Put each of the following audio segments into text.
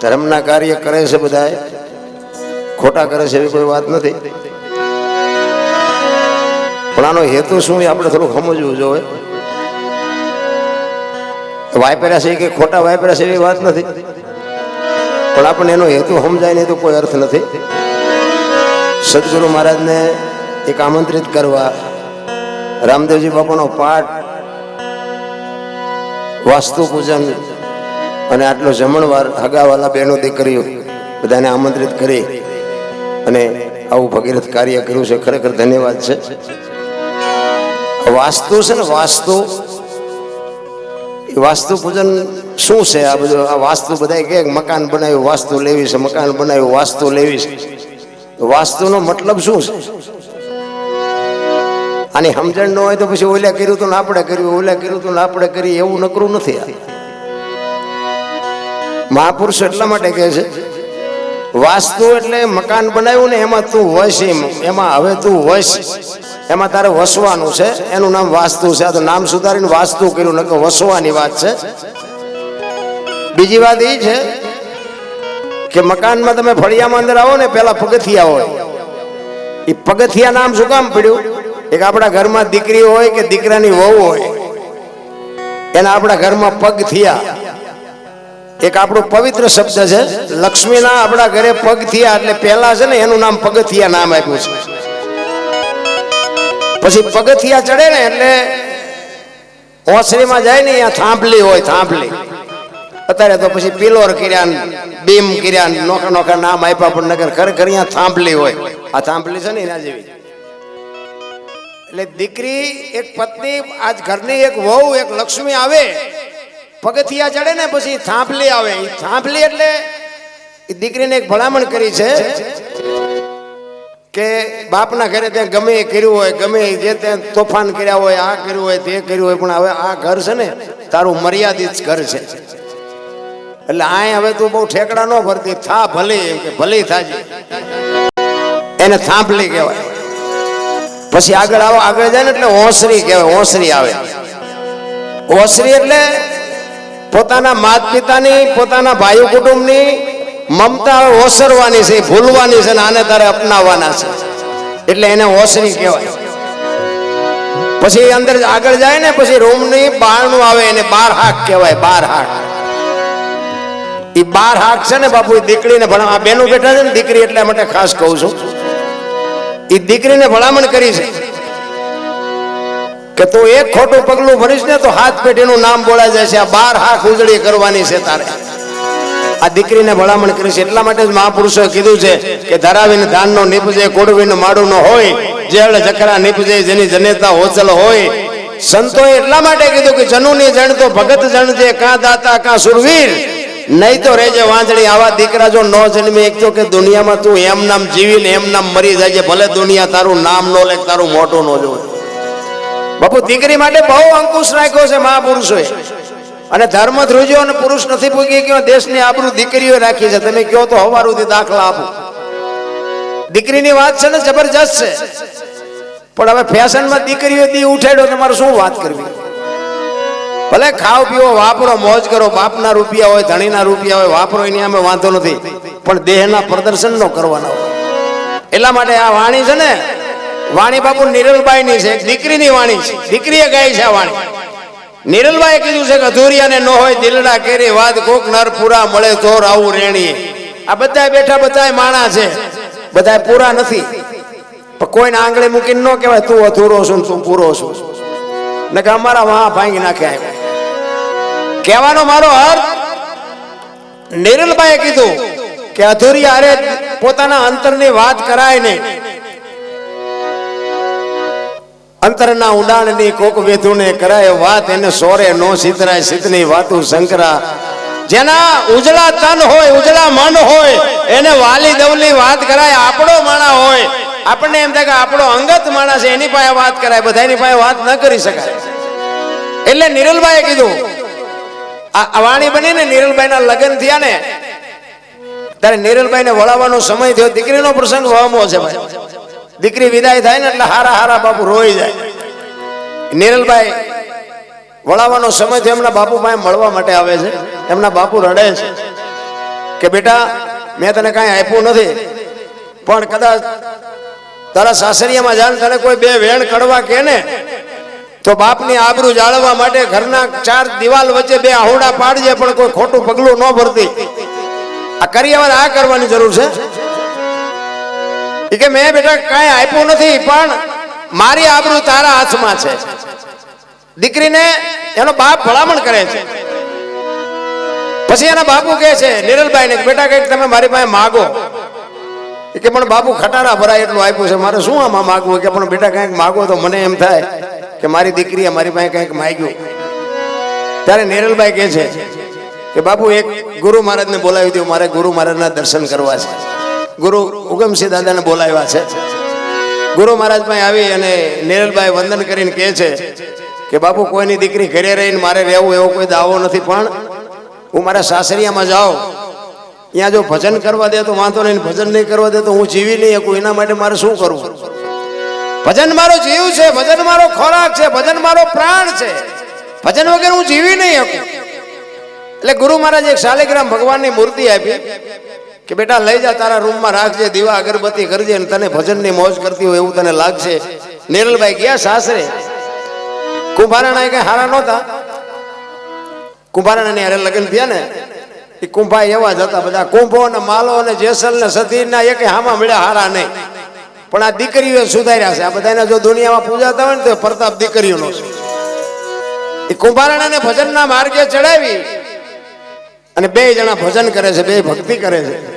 ધર્મના કાર્ય કરે છે બધા ખોટા કરે છે એવી કોઈ વાત નથી. પણ આનો હેતુ શું આપણે થોડું સમજવું જોઈએ. વાયપર્યા છે કે ખોટા વાયપર્યા છે એવી વાત નથી. પણ આપણને એનો હેતુ સમજાય નહીં તો કોઈ અર્થ નથી. સદગુરુ મહારાજને એક આમંત્રિત કરવા રામદેવજી બાપાનો પાઠ વાસ્તુ પૂજન અને આટલો જમણવાર હગાવાલા બહેનો દીકરીઓ બધાને આમંત્રિત કરી અને આવું ભગીરથ કાર્ય કર્યું છે, ખરેખર ધન્યવાદ છે. વાસ્તુ છે ને વાસ્તુ વાસ્તુ પૂજન શું છે? આ બધું, આ વાસ્તુ બધા કે મકાન બનાવ્યું, વાસ્તુ લેવી છે, મકાન બનાવ્યું, વાસ્તુ લેવી છે. વાસ્તુનો મતલબ શું છે? આની સમજણ ન હોય તો પછી ઓલા કર્યું તો આપણે કર્યું, ઓલા કર્યું તો આપણે કરી એવું નકરું નથી આ. મહાપુરુષ એટલા માટે કહે છે, વાસ્તુ એટલે મકાન બનાવ્યું ને એમાં તું વસ એમાં હવે તું વસ. એમાં તારે વસવાનું છે, એનું નામ વાસ્તુ છે. આ તો નામ સુધારીને વાસ્તુ કર્યું, નકર વસવાની વાત છે. બીજી વાત એ છે કે મકાનમાં તમે ફળિયામાં અંદર આવો ને, પેલા પગથિયા હોય. એ પગથિયા નામ શું કામ પડ્યું? એક આપણા ઘરમાં દીકરી હોય કે દીકરાની વહુ હોય. એના આપણા ઘરમાં પગ થયા એક આપણું પવિત્ર શબ્દ છે. લક્ષ્મીના આપણા ઘરે પગથિયા એટલે પહેલા છે ને એનું નામ પગથિયા નામ આપ્યું છે. પછી પગથિયા ચડે ને એટલે ઓસરીમાં જાય ને અહીંયા થાંભલી હોય, થાંભલી. અત્યારે તો પછી પિલોર કર્યા બીમ કર્યા નોખા નોખા નામ આપ્યા પણ નગર ખરેખર અહીંયા થાંભલી હોય. આ થાંભલી છે ને એના જેવી. એટલે દીકરી, એક પત્ની, આજ ઘરની એક વહુ, એક લક્ષ્મી આવે. પગથિયા ચડે ને પછી થાંભલી આવે. થાંભલી એટલે દીકરીને એક ભલામણ કરી છે કે બાપના ઘરે ત્યાં ગમે એ કર્યું હોય, ગમે જે ત્યાં તોફાન કર્યા હોય, આ કર્યું હોય, તે કર્યું હોય, પણ હવે આ ઘર છે ને તારું મર્યાદિત ઘર છે. એટલે આય હવે તું બહુ ઠેકડા ન ભરતી, થા ભલે એમ કે, ભલે થાજી. એને થાંભલી કહેવાય. પછી આગળ આવો, આગળ જાય ને એટલે ઓસરી કહેવાય, ઓસરી આવે. ઓસરી એટલે પોતાના માત પિતાની પોતાના ભાઈ કુટુંબની મમતા ઓસરવાની છે, ભૂલવાની છે આને તારે અપનાવવાના છે. એટલે એને ઓસરી કહેવાય. પછી અંદર આગળ જાય ને, પછી રૂમની બહારનું આવે એને બાર હાક કહેવાય, બાર હાક. એ બાર હાક છે ને બાપુ દીકરીને ભણા આ બેનું બેઠા છે ને દીકરી એટલા માટે ખાસ કહું છું. એ દીકરીને ભલામણ કરી છે. કે તું એક ખોટું પગલું ભરીશ ને તો હાથ પેઢીનું નામ બોલાઈ જાય છે આ બાર હાથ ઉજળી કરવાની છે તારે. આ દીકરીને ભલામણ કરી છે. એટલા માટે જ મહાપુરુષોએ કીધું છે કે ધરાવીને ધાનનો નીપજે કોડવીને માડું નો હોય, જેળ જકરા નીપજે, જેની જનેતા હોચલ હોય. સંતોએ એટલા માટે કીધું કે જનુની જણ તો ભગત જણ છે, કાં દાતા, કાં સુરવીર. નહીં તો રેજે વાંજળી. આવા દીકરા જો ન જન્મે, એક તો કે દુનિયામાં તું એમ નામ જીવીને એમ નામ મરી જાય ભલે દુનિયા તારું નામ નો લે, તારું મોટું ન જોવે. બાપુ, દીકરી માટે બહુ અંકુશ રાખ્યો છે મહાપુરુષોએ. અને ધર્મ ધ્રુજો અને પુરુષ નથી પૂગી ગયો, દેશની આબરૂ દીકરીઓ રાખી છે. તમે કહો તો હવારુથી દાખલા આપો. દીકરીની વાત છે ને, જબરજસ્ત છે. પણ હવે ફેશનમાં દીકરીઓ દી ઉઠાડ્યો તમારે શું વાત કરવી? ભલે ખાવ પીવો, વાપરો, મોજ કરો, બાપના રૂપિયા હોય, ધણીના રૂપિયા હોય, વાપરો, એની અમે વાંધો નથી. પણ દેહના પ્રદર્શન નો કરવાના હોય. એટલા માટે આ વાણી છે ને વાણી બાપુ નિરલબાઈની છે, દીકરીની વાણી છે, દીકરીએ ગાઈ છે વાણી. નિરલબાઈ કીધું છે કે અધૂરિયાને ન હોય દિલડા કેરી વાત કોક નર પૂરા મળે ચોર આવું રેણી આ બધા બેઠા બધા માણા છે. બધા પૂરા નથી. પણ કોઈને આંગળી મૂકીને ન કહેવાય, તું અધૂરો છું તું પૂરો છું. ને કે અમારા વાહ ભાંગી નાખ્યા કહેવાનો મારો અર્થ નિરલબાઈએ કીધું કે અધૂરી અરે પોતાના અંતરની વાત કરાય નહીં. અંતરના ઊંડાણની કોક વેધુને કરાય વાત, એને સોરે નો સિતરાય સિતની વાતું શંકરા જેના ઉજળા તન હોય, ઉજળા મન હોય, એને વાલી દવલી વાત કરાય, આપણો માણા હોય. આપણને એમ થાય કે આપણો અંગત માણસ એની પાસે વાત કરાય, બધાની પાસે વાત ન કરી શકાય. એટલે નિરલભાઈએ કીધું, આ વાણી બની ને નિરલભાઈના લગ્ન થયા ને ત્યારે નિરલભાઈને વળાવવાનો સમય થયો, દીકરીનો પ્રસંગ વહમો છે ભાઈ. દીકરી વિદાય થાય ને એટલે હારા હારા બાપુ રોઈ જાય. નિરલભાઈ, વળાવવાનો સમય થયો એમના બાપુ પાસે મળવા માટે આવે છે. એમના બાપુ રડે છે કે બેટા, મેં તને કાંઈ આપ્યું નથી. પણ કદાચ તારા સાસરિયામાં જાણ તને કોઈ બે વેણ કડવા કે ને, તો બાપની આબરૂ જાળવવા માટે ઘરના ચાર દિવાલ વચ્ચે બે આહોડા પાડજે પણ કોઈ ખોટું પગલું ન ભરતી. આ કરી આ કરવાની જરૂર છે? ઈ કે મેં બેટા કાંઈ આપ્યું નથી, પણ મારી આબરૂ તારા હાથમાં છે. દીકરીને એનો બાપ ભલામણ કરે છે. પછી એના બાપુ કહે છે, નિરલભાઈ ને બેટા કંઈક તમે મારી પાસે માગો. કે, પણ બાપુ ખટારા ભરાય એટલું આપ્યું છે, મારે શું આમાં માગવું? કે પણ બેટા કંઈક માગો તો મને એમ થાય કે મારી દીકરીએ મારી પાસે કંઈક માગ્યું. ત્યારે નિરલભાઈ કહે છે કે, બાપુ, એક ગુરુ મહારાજને બોલાવી દઉં મારે ગુરુ મહારાજના દર્શન કરવા છે. ગુરુ ઉગમસિંહ દાદાને બોલાવ્યા છે. ગુરુ મહારાજ પાસે આવી અને નિરલભાઈ વંદન કરીને કહે છે કે બાપુ, કોઈની દીકરી ઘરે રહીને મારે રહેવું એવો કોઈ દાવો નથી, પણ હું મારા સાસરિયામાં જાઉં. ત્યાં જો ભજન કરવા દે તો વાંધો નહીં, ભજન નહીં કરવા દે તો હું જીવી નહીં શકું, એના માટે મારે શું કરવું? ભજન મારો જીવ છે, ભજન મારો ખોરાક છે, ભજન મારો પ્રાણ છે. ભજન વગર હું જીવી નહીં શકું. એટલે ગુરુ મહારાજ એક શાલિગ્રામ ભગવાનની મૂર્તિ આપી. કે બેટા, લઈ જા, તારા રૂમમાં રાખજે, દીવા, અગરબત્તી કરજે અને તને ભજનની મોજ કરતી હોય એવું તને લાગશે. નિરલભાઈ ગયા સાસરે. કુંભારાણા કઈ હારા નહોતા. કુંભારાણાની હારે લગ્ન થયા ને, એ કુંભા એવા જ હતા બધા, કુંભો ને માલો ને જેસલ ને સતીર ના એક હામાં મળ્યા હારા નહીં. પણ આ દીકરીઓ સુધાર્યા છે. આ બધાને જો દુનિયામાં પૂજાતા હોય ને તો પ્રતાપ દીકરીઓનો છે. એ કુંભારાણાને ભજનના માર્ગે ચડાવી અને બે જણા ભજન કરે છે, બે ભક્તિ કરે છે.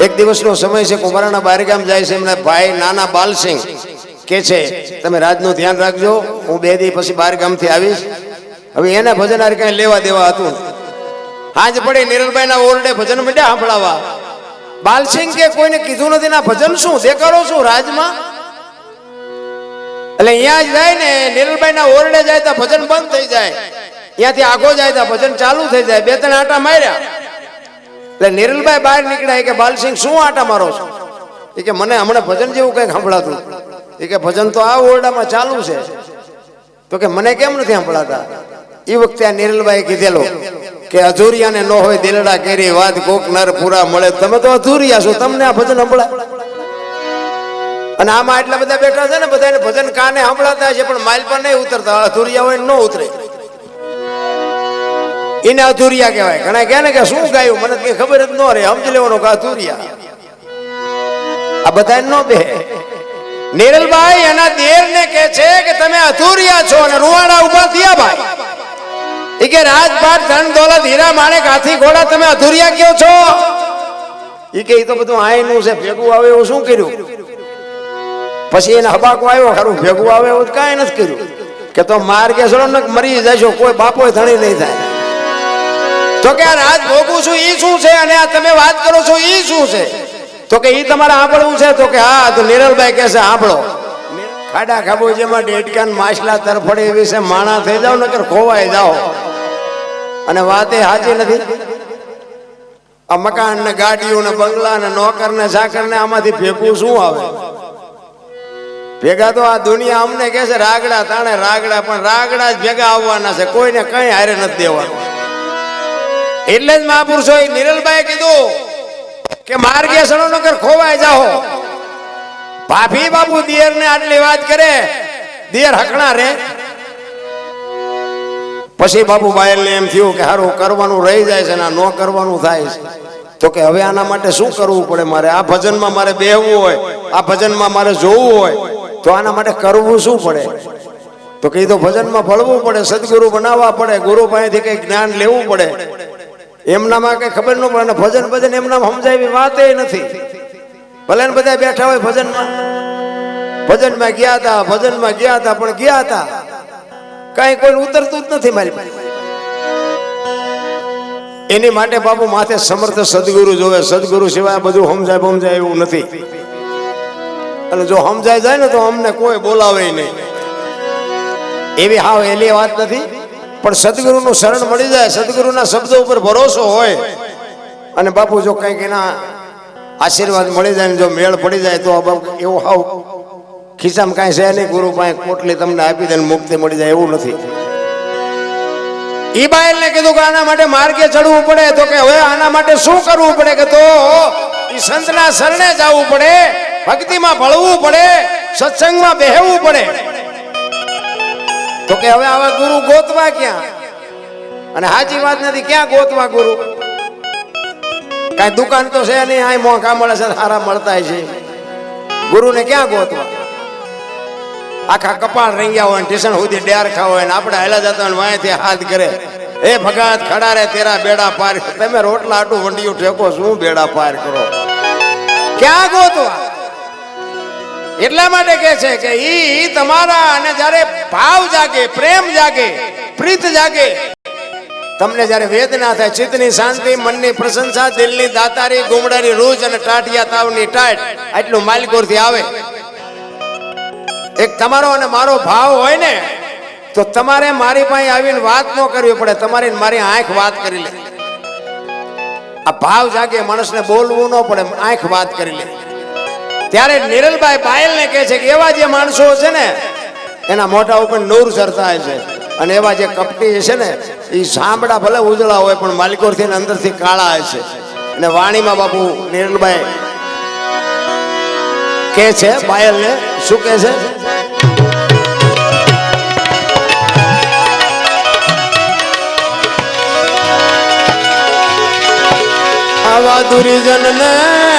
એક દિવસનો સમય છે, કુંભારાના બારગામ જાય છે, એમના ભાઈ નાના બાલસિંહ કે છે, તમે રાજનું ધ્યાન રાખજો, હું બે દી પછી બારગામથી આવીશ. હવે એને ભજન હારે કઈ લેવા દેવા હતું. હાજ પડી નિરલભાઈ ના ઓરડે ભજન માંડ્યા સાંભળાવા બાલસિંહ કે, કોઈને કીધું નથી, ના, ભજન શું? દેખાડો શું, રાજમાં? એટલે અહીંયા જાય ને નિરલભાઈ ના ઓરડે જાય તો ભજન બંધ થઈ જાય. ત્યાંથી આગો જાય તો ભજન ચાલુ થઈ જાય. બે ત્રણ આટા માર્યા. એટલે નિરલભાઈ બહાર નીકળ્યા કે, બાલસિંહ, શું આટા મારો છો? એ કે, મને હમણાં ભજન જેવું કંઈક સંભળાતું. એ કે, ભજન તો આ ઓરડામાં ચાલુ છે. તો કે, મને કેમ નથી સંભળાતા? એ વખતે આ નિરલભાઈ કીધેલો કે, અધૂરિયાને ન હોય દિલડા કેરી વાત કોક નર પૂરા મળે. તમે તો અધૂરિયા છો, તમને આ ભજન સંભળાય. અને આમાં એટલા બધા બેઠા છે ને, બધાને ભજન કાને સંભળાતા છે પણ માઇલ પર નહીં ઉતરતા, અધૂરિયા હોય ને ન ઉતરે. એને અધૂરિયા કહેવાય. ઘણા કહે ને કે શું ગાયું? મને કઈ ખબર જ ન રહે. સમજી લેવાનું કે અધૂરિયા. આ બધા ન બે. નિરલભાઈ એના દેર ને કે છે કે તમે અધૂરિયા છો અને રૂવાડા ઊભા થયા ભાઈ. એ કે રાજપાટ ધન દોલત હીરા માણેક હાથી ઘોડા તમે અધૂરિયા કયો છો? એ કે એ તો બધું આયનું છે. ભેગું આવે એવું શું કર્યું? પછી એને હબાકો આવ્યો. ખરું ભેગું આવે એવું કાંઈ નથી કર્યું. કે તો માર કે ને મરી જશો કોઈ બાપો ધણી નહીં થાય. તો કે આ રાજ ભોગું છું એ શું છે? અને આ તમે વાત કરો છો એ શું છે? તો કે એ તમારે સાંભળવું છે? તો કે હા, તો નિરલભાઈ કહે છે સાંભળો ખાડા ખાબોજીમાં ડેટકાન માછલા તરફડે એવી છે, માણા થઈ જાઓ, નકર ખોવાઈ જાઓ. અને વાત એ સાચી નથી. આ મકાન ને ગાડીઓ ને બંગલા ને નોકર ને સાકર ને આમાંથી ભેગું શું આવે? ભેગા તો આ દુનિયા અમને કહે છે, રાગડા તાણે રાગડા, પણ રાગડા જ ભેગા આવવાના છે, કોઈને કઈ હારે નથી દેવાનું. એટલે જ મહાપુરુષો નિરલભાઈ કીધું કે માર્ગે સણો નગર ખોવાય જાઓ. ભાભી બાપુ દિયર ને આટલી વાત કરે, દિયર હકણા રે. પછી બાપુ બાયલ ને એમ થયું કે હારું, કરવાનું રહી જાય છે ને કરવાનું થાય છે. તો કે હવે આના માટે શું કરવું પડે મારે? આ ભજનમાં મારે બેહવું હોય, આ ભજનમાં મારે જોવું હોય, તો આના માટે કરવું શું પડે? તો કે તો ભજનમાં ફળવું પડે, સદગુરુ બનાવવા પડે ગુરુ પાસેથી કઈ જ્ઞાન લેવું પડે. એમનામાં કઈ ખબર ન પડે ભજન ભજન એમનામાં એવી વાત નથી. ભલે ને બધા બેઠા હોય ભજનમાં. ભજનમાં ગયા હતા, ભજનમાં ગયા હતા, પણ ગયા હતા. કઈ કોઈ ઉતરતું જ નથી મારી એની માટે બાપુ માથે સમર્થ સદગુરુ જોવે. સદગુરુ સિવાય બધું સમજાય સમજાય એવું નથી. અને જો સમજાય જાય ને તો અમને કોઈ બોલાવે નહીં. એવી હાવ એલી વાત નથી. પણ સદગુરુનું શરણ મળી જાય, સદગુરુના શબ્દો ઉપર ભરોસો હોય. અને બાપુ જો કંઈક એના આશીર્વાદ મળી જાય જો મેળ પડી જાય તો એવું હાવ ખિસ્સામાં કાંઈ છે નહીં, ગુરુ પાસે કોટલી તમને આપી દે મુક્તિ મળી જાય એવું નથી. ઈ ને કીધું કે આના માટે માર્ગે ચડવું પડે. તો કે હવે આના માટે શું કરવું પડે કે તો સંતના શરણે જવું પડે, ભક્તિમાં ભળવું પડે, સત્સંગમાં બેહવું પડે. તો કે હવે આવા ગુરુ ગોતવા ક્યાં? અને સાચી વાત નથી, ક્યાં ગોતવા ગુરુ? કાંઈ દુકાન તો છે નહીં આ મોંઘા મળે છે સારા મળતા છે. ગુરુને ક્યાં ગોતવા? આખા કપાળ રંગ્યા હોય ને સુધી ડેર ખાવ હોય ને આપણે હેલા જતા હોય વાંયથી હાથ કરે. એ ભગત, ખડા રે તેરા બેડા પાર. તમે રોટલા આટું વંડિયું ઠેકો, શું બેડા પાર કરો? ક્યાં ગોતવા? એટલા માટે કે છે કે ઈ તમારા અને જ્યારે ભાવ જાગે, પ્રેમ જાગે, પ્રીત જાગે, તમને જ્યારે વેદના થાય, ચિત્તની શાંતિ, મનની પ્રશંસા, દિલની દાતારી, ગુમડાની રૂજ અને ટાટિયા તાવની ટાટ, આટલું માલિકોરથી આવે. એક તમારો અને મારો ભાવ હોય ને, તો તમારે મારી પાસે આવીને વાત ન કરવી પડે, તમારી મારી આંખ વાત કરી લે. આ ભાવ જાગે માણસને બોલવું ન પડે, આંખ વાત કરી લે. ત્યારે નિરલભાઈ બાયલને કહે છે કે એવા જે માણસો છે ને, એના મોઢા ઉપર નૂર સરતા છે. અને એવા જે કપટી છે ને, એ સાંભળા ભલે ઉજળા હોય, પણ માલિકોરથી અંદરથી કાળા છે. અને વાણીમાં બાપુ નિરલભાઈ કે છે બાયલને શું કે છે? આવા દુર્જન ને